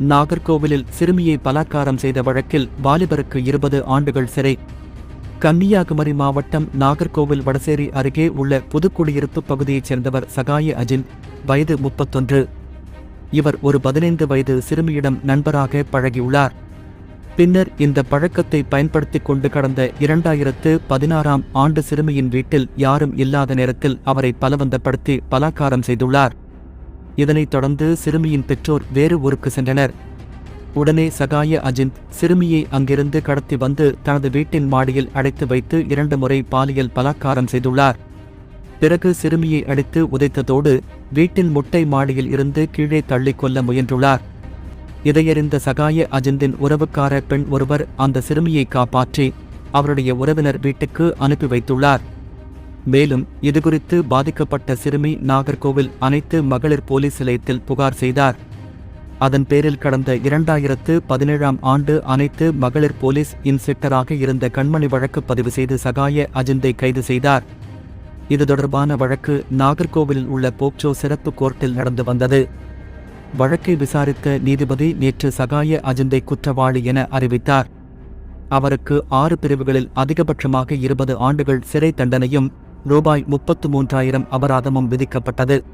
நாகர்கோவிலில் சிறுமியை பலாத்காரம் செய்த வழக்கில் வாலிபருக்கு இருபது ஆண்டுகள் சிறை. கன்னியாகுமரி மாவட்டம் நாகர்கோவில் வடசேரி அருகே உள்ள புதுக்குடியிருப்பு பகுதியைச் சேர்ந்தவர் சகாய அஜின் வயது முப்பத்தொன்று. இவர் ஒரு பதினைந்து வயது சிறுமியிடம் நண்பராக பழகியுள்ளார். பின்னர் இந்த பழக்கத்தை பயன்படுத்திக் கொண்டு கடந்த இரண்டாயிரத்து பதினாறாம் ஆண்டு சிறுமியின் வீட்டில் யாரும் இல்லாத நேரத்தில் அவரை பலவந்தப்படுத்தி பலாக்காரம் செய்துள்ளார். இதனைத் தொடர்ந்து சிறுமியின் பெற்றோர் வேறு ஊருக்கு சென்றனர். உடனே சகாய அஜிந்த் சிறுமியை அங்கிருந்து கடத்தி வந்து தனது வீட்டின் மாடியில் அடைத்து வைத்து இரண்டு முறை பாலியல் பலாக்காரம் செய்துள்ளார். பிறகு சிறுமியை அடித்து உதைத்ததோடு வீட்டின் முட்டை மாடியில் இருந்து கீழே தள்ளிக்கொள்ள முயன்றுள்ளார். இதையறிந்த சகாய அஜிந்தின் உறவுக்கார பெண் ஒருவர் அந்த சிறுமியை காப்பாற்றி அவருடைய உறவினர் வீட்டுக்கு அனுப்பி வைத்துள்ளார். மேலும் இதுகுறித்து பாதிக்கப்பட்ட சிறுமி நாகர்கோவில் அனைத்து மகளிர் போலீஸ் நிலையத்தில் புகார் செய்தார். அதன் பேரில் கடந்த இரண்டாயிரத்து பதினேழாம் ஆண்டு அனைத்து மகளிர் போலீஸ் இன்ஸ்பெக்டராக இருந்த கண்மணி வழக்கு பதிவு செய்து சகாய அஜிந்தை கைது செய்தார். இது தொடர்பான வழக்கு நாகர்கோவிலில் உள்ள போக்சோ சிறப்பு கோர்ட்டில் நடந்து வந்தது. வழக்கை விசாரித்த நீதிபதி நேற்று சகாய அஜிந்தை குற்றவாளி என அறிவித்தார். அவருக்கு ஆறு பிரிவுகளில் அதிகபட்சமாக இருபது ஆண்டுகள் சிறை தண்டனையும் ரூபாய் முப்பத்து மூன்றாயிரம் அபராதமும் விதிக்கப்பட்டது.